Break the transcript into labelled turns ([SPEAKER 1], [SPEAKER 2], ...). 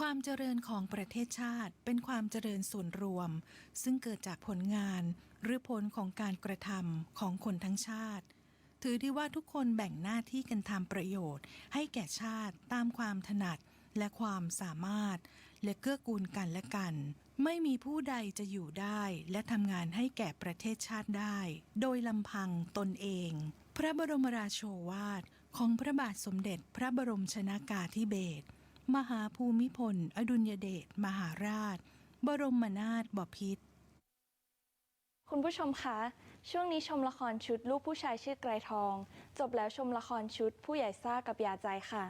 [SPEAKER 1] ความเจริญของประเทศชาติเป็นความเจริญส่วนรวม ซึ่งเกิดจากผลงาน หรือผลของการกระทำของคนทั้งชาติ ถือได้ว่าทุกคนแบ่งหน้าที่กันทำประโยชน์ ให้แก่ชาติตามความถนัดและความสามารถ และเกื้อกูลกันและกัน ไม่มีผู้ใดจะอยู่ได้และทำงานให้แก่ประเทศชาติได้ โดยลำพังตนเอง พระบรมราโชวาทของพระบาทสมเด็จพระบรมชนากาธิเบศร มหาภูมิพล อดุลยเดชมหาราช บรมนาถบพิตร
[SPEAKER 2] คุณผู้ชมคะ ช่วงนี้ชมละครชุดลูกผู้ชายชื่อไกรทอง จบแล้วชมละครชุดผู้ใหญ่ซ่ากับยาใจค่ะ